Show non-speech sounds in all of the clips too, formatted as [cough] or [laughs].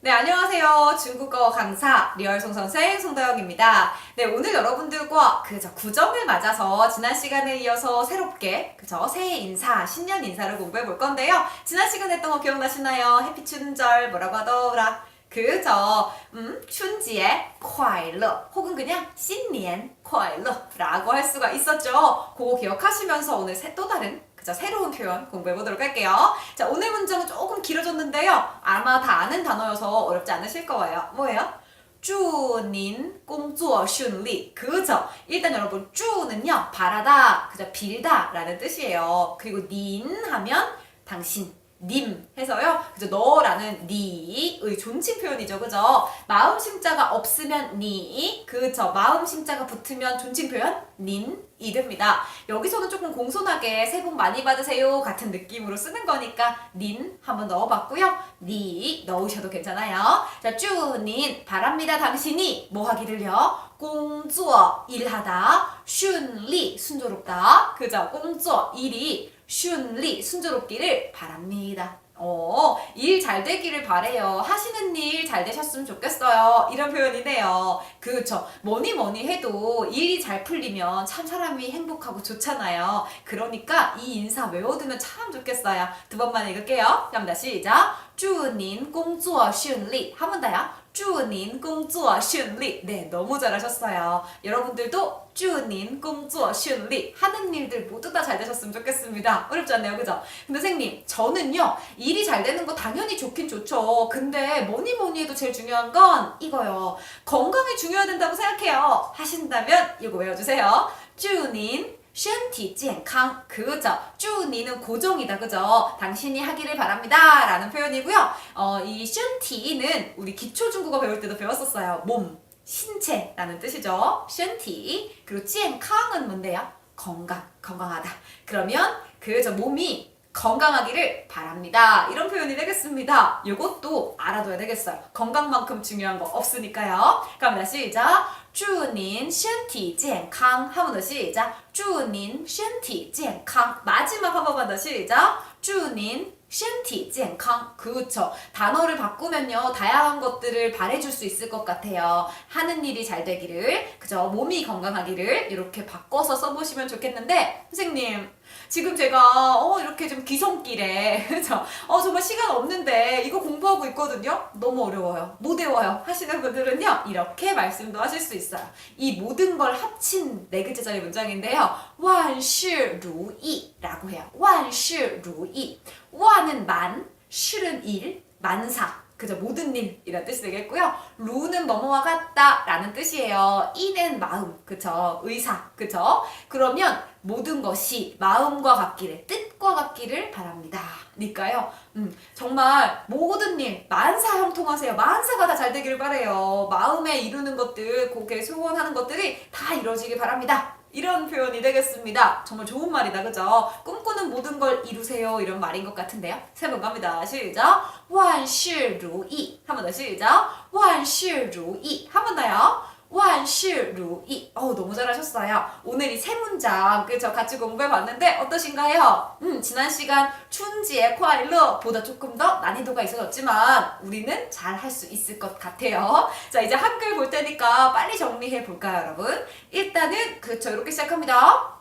네, 안녕하세요. 중국어 강사 리얼송 선생 송다영입니다. 네, 오늘 여러분들과 그저 구정을 맞아서 지난 시간에 이어서 새롭게 그저 새해 인사, 신년 인사를 공부해 볼 건데요. 지난 시간에 했던 거 기억나시나요? 해피 춘절 뭐라고 하더라? 그저 음, 춘지의 快乐 혹은 그냥 新年 快乐라고 할 수가 있었죠. 그거 기억하시면서 오늘 새- 또 다른 그죠? 새로운 표현 공부해보도록 할게요. 자, 오늘 문장은 조금 길어졌는데요. 아마 다 아는 단어여서 어렵지 않으실 거예요. 뭐예요? 주닌 공주어 슌리 그죠? 일단 여러분 주는요 바라다 그죠 빌다 라는 뜻이에요 그리고 닌 하면 당신 님 해서요. 그죠? 너라는 니의 존칭 표현이죠. 그죠? 마음 심자가 없으면 니, 그죠? 마음 심자가 붙으면 존칭 표현 닌이 됩니다. 여기서는 조금 공손하게 새해 복 많이 받으세요 같은 느낌으로 쓰는 거니까 닌 한번 넣어봤고요. 니 넣으셔도 괜찮아요. 자, 쭈닌 바랍니다 당신이 뭐 하기를요? 공주어 일하다, 순리 순조롭다, 그죠? 공주어 일이 顺利 순조롭기를 바랍니다. 어, 일 잘 되기를 바래요. 하시는 일 잘 되셨으면 좋겠어요. 이런 표현이네요. 그쵸. 뭐니 뭐니 해도 일이 잘 풀리면 참 사람이 행복하고 좋잖아요. 그러니까 이 인사 외워두면 참 좋겠어요. 두 번만 읽을게요. 갑니다. 시작. 주님 공주어 슌리 한번 더요. 주님 공주어 슌리 네 너무 잘하셨어요. 여러분들도 주님 공주어 슌리 하는 일들 모두 다 잘 되셨으면 좋겠습니다. 어렵지 않나요? 그죠? 근데 선생님 저는요 일이 잘 되는 거 당연히 좋긴 좋죠. 근데 뭐니 뭐니 해도 제일 중요한 건 이거요. 건강이 중요하다고 생각해요. 하신다면 이거 외워주세요. 주님 身티 찐강 그죠? 쭈니는 고정이다 그죠? 당신이 하기를 바랍니다 라는 표현이고요 어, 이 슌티는 우리 기초 중국어 배울 때도 배웠었어요 몸, 신체 라는 뜻이죠 슌티 그리고 찐캉은 뭔데요? 건강, 건강하다 그러면 그저 몸이 건강하기를 바랍니다. 이런 표현이 되겠습니다. 이것도 알아둬야 되겠어요. 건강만큼 중요한 거 없으니까요. 갑니다. 시작. 祝您身体健康. 한 번 더 시작. 祝您身体健康. 마지막 한 번만 더 시작. 祝您身体健康. 그쵸. 단어를 바꾸면요. 다양한 것들을 바래줄 수 있을 것 같아요. 하는 일이 잘 되기를, 그죠. 몸이 건강하기를 이렇게 바꿔서 써보시면 좋겠는데, 선생님, 지금 제가 어 이렇게 좀 귀성길에 [laughs] 어 정말 시간 없는데 이거 공부하고 있거든요. 너무 어려워요. 못 외워요. 하시는 분들은요 이렇게 말씀도 하실 수 있어요. 이 모든 걸 합친 네 글자짜리 문장인데요. 완시루이라고 해요. 완시루이. 완은 만, 실은 일, 만사. 그죠? 모든 일 이런 뜻이 되겠고요. 루는 뭐뭐와 같다 라는 뜻이에요. 이는 마음, 그쵸? 의사, 그쵸? 그러면 모든 것이 마음과 같기를, 뜻과 같기를 바랍니다. 니까요. 음, 정말 모든 일 만사 형통하세요. 만사가 다 잘 되기를 바래요. 마음에 이루는 것들, 고개 소원하는 것들이 다 이루어지길 바랍니다. 이런 표현이 되겠습니다. 정말 좋은 말이다, 그죠? 꿈꾸는 모든 걸 이루세요. 이런 말인 것 같은데요. 세 번 갑니다. 시작. 万事如意. 한 번 더 시작. 万事如意. 한 번 더요. 완슈루이. 어 너무 잘하셨어요. 오늘 이 세 문장, 그저 같이 공부해봤는데 어떠신가요? 음, 지난 시간 춘지의 콰일러보다 조금 더 난이도가 있어졌지만 우리는 잘 할 수 있을 것 같아요. 자, 이제 한글 볼 테니까 빨리 정리해볼까요, 여러분? 일단은, 그쵸? 이렇게 시작합니다.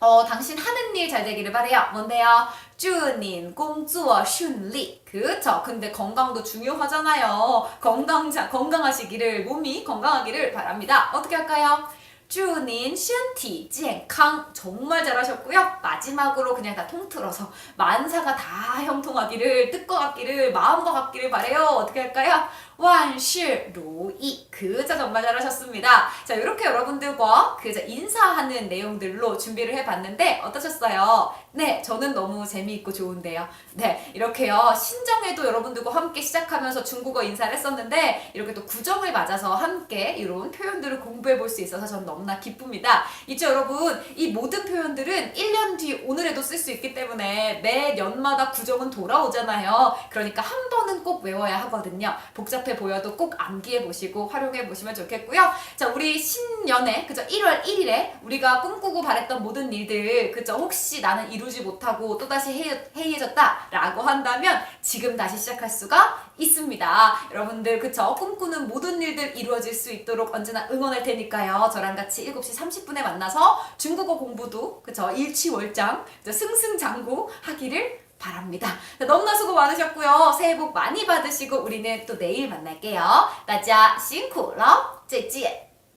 어, 당신 하는 일 잘 되기를 바래요. 뭔데요? 주님 공주어 슌리. 그쵸? 근데 건강도 중요하잖아요. 건강 자 건강하시기를 몸이 건강하기를 바랍니다. 어떻게 할까요? 주닌 슌티 찌앤캉 정말 잘하셨고요. 마지막으로 그냥 다 통틀어서 만사가 다 형통하기를 뜻과 같기를 마음과 같기를 바래요. 어떻게 할까요? 완실로이 그자 정말 잘하셨습니다. 자 이렇게 여러분들과 그자 인사하는 내용들로 준비를 해봤는데 어떠셨어요? 네 저는 너무 재미있고 좋은데요. 네 이렇게요 신정에도 여러분들과 함께 시작하면서 중국어 인사를 했었는데 이렇게 또 구정을 맞아서 함께 이런 표현들을 공부해 볼 수 있어서 전 너무 나 기쁩니다. 있죠 여러분 이 모든 표현들은 1년 뒤 오늘에도 쓸 수 있기 때문에 매 년마다 구정은 돌아오잖아요. 그러니까 한 번은 꼭 외워야 하거든요. 복잡해 보여도 꼭 암기해 보시고 활용해 보시면 좋겠고요. 자 우리 신년에 그죠 1월 1일에 우리가 꿈꾸고 바랬던 모든 일들 그죠 혹시 나는 이루지 못하고 또다시 해이, 해이해졌다 라고 한다면 지금 다시 시작할 수가 있습니다. 여러분들 그쵸? 꿈꾸는 모든 일들 이루어질 수 있도록 언제나 응원할 테니까요. 저랑 같이 7시 30분에 만나서 중국어 공부도 그쵸? 일취월장 그쵸? 승승장구 하기를 바랍니다. 자, 너무나 수고 많으셨고요. 새해 복 많이 받으시고 우리는 또 내일 만날게요. 大家辛苦了，再见。